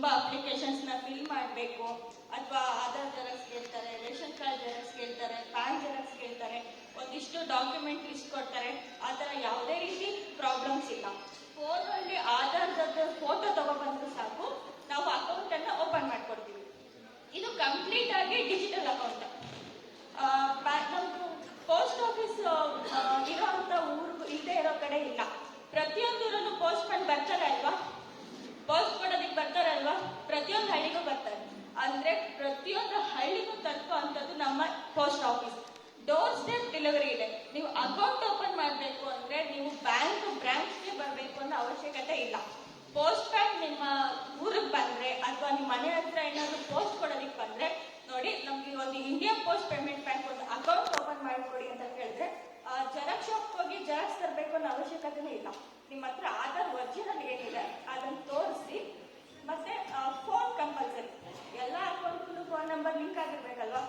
ತುಂಬಾ ಅಪ್ಲಿಕೇಶನ್ಸ್ನ ಫಿಲ್ ಮಾಡಬೇಕು. ಅಥವಾ ಆಧಾರ್ ಜೆರಾಕ್ಸ್ ಕೇಳ್ತಾರೆ, ರೇಷನ್ ಕಾರ್ಡ್ ಜೆರಾಕ್ಸ್ ಕೇಳ್ತಾರೆ ಪ್ಯಾನ್ ಜೆರಾಕ್ಸ್ ಕೇಳ್ತಾರೆ, ಒಂದಿಷ್ಟು ಡಾಕ್ಯುಮೆಂಟ್ ಲಿಸ್ಟ್ ಕೊಡ್ತಾರೆ ಆ ಥರ ಯಾವುದೇ ರೀತಿ ಪ್ರಾಬ್ಲಮ್ಸ್ ಇಲ್ಲ ಫೋನಲ್ಲಿ ಆಧಾರ್ದ ಫೋಟೋ ತಗೊಬಂದ್ರೆ ಸಾಕು ನಾವು ಅಕೌಂಟ್ ಅನ್ನ ಓಪನ್ ಮಾಡ್ಕೊಡ್ತೀವಿ ಇದು ಕಂಪ್ಲೀಟ್ ಆಗಿ ಡಿಜಿಟಲ್ ಅಕೌಂಟ್ ನಮ್ದು ಪೋಸ್ಟ್ ಆಫೀಸ್ ಇರೋಂಥ ಊರು ಇಲ್ಲದೆ ಇರೋ ಕಡೆ ಇಲ್ಲ ಪ್ರತಿಯೊಂದೂರಲ್ಲೂ ಪೋಸ್ಟ್ ಮ್ಯಾನ್ ಬರ್ತಾರೆ ಅಲ್ವಾ ಪೋಸ್ಟ್ ಕೊಡೋದಕ್ಕೆ ಬರ್ತಾರೆ ಅಲ್ವಾ ಪ್ರತಿಯೊಂದು ಹಳ್ಳಿಗೂ ಬರ್ತಾರೆ. ಅಂದ್ರೆ ಪ್ರತಿಯೊಂದು ಹಳ್ಳಿಗೂ ತಲುಪುವಂಥದ್ದು ನಮ್ಮ post office doorstep delivery ಇದೆ. ನೀವು ಅಕೌಂಟ್ ಓಪನ್ ಮಾಡಬೇಕು ಅಂದ್ರೆ ನೀವು ಬ್ಯಾಂಕ್ ಬ್ರಾಂಚ್ಗೆ ಬರಬೇಕು ಅನ್ನೋ ಅವಶ್ಯಕತೆ ಇಲ್ಲ. ಪೋಸ್ಟ್ ಬ್ಯಾಂಕ್ ನಿಮ್ಮ ಊರಿಗೆ ಬಂದ್ರೆ ಅಥವಾ ನಿಮ್ಮ ಮನೆ ಹತ್ರ ಏನಾದ್ರು ಪೋಸ್ಟ್ ಕೊಡೋದಕ್ಕೆ ಬಂದ್ರೆ, ನೋಡಿ, ನಮ್ಗೆ ಒಂದು ಇಂಡಿಯನ್ ಪೋಸ್ಟ್ ಪೇಮೆಂಟ್ ಬ್ಯಾಂಕ್ ಒಂದು ಅಕೌಂಟ್ ಓಪನ್ ಮಾಡಿಕೊಡಿ ಅಂತ ಹೇಳಿದ್ರೆ ಜೆರಾಕ್ಸ್ ಶಾಪ್ ಹೋಗಿ ಜೆರಾಕ್ಸ್ ತರಬೇಕು ಅನ್ನೋ ಅವಶ್ಯಕತೆನೇ ಇಲ್ಲ. ನಿಮ್ಮ ಹತ್ರ ಆಧಾರ್, ಒರಿಜಿನಲ್ ಏನಿದೆ, ಅದನ್ನ ತೋರಿಸಿ ಮತ್ತೆ ಫೋನ್ ಕಂಪಲ್ಸರಿ ಎಲ್ಲ ಅಕೌಂಟ್ಗೂ ಫೋನ್ ನಂಬರ್ ಲಿಂಕ್ ಆಗಿರ್ಬೇಕಲ್ವಾ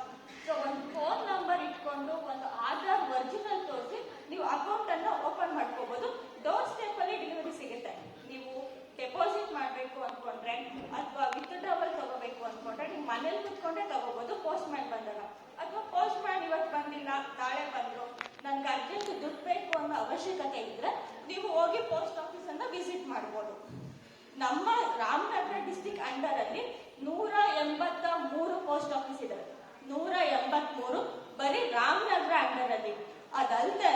ಸೊ ಒಂದು ಫೋನ್ ನಂಬರ್ ಇಟ್ಕೊಂಡು ಒಂದು ಆಧಾರ್ ಒರಿಜಿನಲ್ ತೋರಿಸಿ ನೀವು ಅಕೌಂಟ್ ಅನ್ನ ಓಪನ್ ಮಾಡ್ಕೋಬಹುದು ಡೋರ್ ಸ್ಟೆಪ್ ಅಲ್ಲಿ ಡೆಲಿವರಿ ಸಿಗುತ್ತೆ ನೀವು ಡೆಪಾಸಿಟ್ ಮಾಡಬೇಕು ಅನ್ಕೊಂಡ್ರೆ ಅಥವಾ ವಿತ್ಡ್ರಾವಲ್ ತಗೋಬೇಕು ಅನ್ಕೊಂಡ್ರೆ ನೀವು ಮನೇಲಿ ಕುತ್ಕೊಂಡೇ ತಗೋಬಹುದು ಪೋಸ್ಟ್ ಮ್ಯಾನ್ ಬಂದಾಗ ಅಥವಾ ಪೋಸ್ಟ್ ಮ್ಯಾನ್ ಇವತ್ತು ಬಂದಿಲ್ಲ ನಾಳೆ ಬಂದ್ರು ನನ್ಗೆ ಅರ್ಜೆಂಟ್ ದುಡ್ಡು ಬೇಕು ಅನ್ನೋ ಅವಶ್ಯಕತೆ ಇದ್ರೆ ನೀವು ಹೋಗಿ ಪೋಸ್ಟ್ ಆಫೀಸ್ ಅನ್ನ ವಿಸಿಟ್ ಮಾಡ್ಬೋದು. ನಮ್ಮ ರಾಮನಗರ ಡಿಸ್ಟಿಕ್ ಅಂಡರ್ ಅಲ್ಲಿ ನೂರ ಎಂಬತ್ತ ಮೂರು ಪೋಸ್ಟ್ ಆಫೀಸ್ ಇದೆ. ನೂರ ಎಂಬತ್ ಮೂರು ಬರೀ ರಾಮನಗರ ಅಂಡರ್ ಅಲ್ಲಿ. ಅದಲ್ದೇ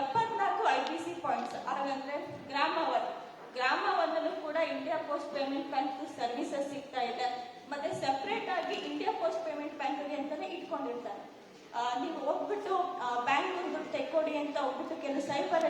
ಎಪ್ಪತ್ನಾಲ್ಕು ಐ ಪಿ ಸಿ ಪಾಯಿಂಟ್ಸ್ ಹಾಗಂದ್ರೆ ಗ್ರಾಮ ಒನ್. ಗ್ರಾಮ ಒಂದಲ್ಲೂ ಕೂಡ India post payment bank services ಸಿಗ್ತಾ ಇದೆ. ಮತ್ತೆ ಸೆಪರೇಟ್ ಆಗಿ ಇಂಡಿಯಾ ಪೋಸ್ಟ್ ಪೇಮೆಂಟ್ ಬ್ಯಾಂಕ್ಗೆ ಅಂತಾನೆ ಇಟ್ಕೊಂಡಿರ್ತಾರೆ. ನೀವು ಹೋಗ್ಬಿಟ್ಟು ಬ್ಯಾಂಕ್ ದುಡ್ಡು ತೆಕ್ಕೊಡಿ ಅಂತ ಹೋಗ್ಬಿಟ್ಟು ಕೆಲವು ಸೈಬರ್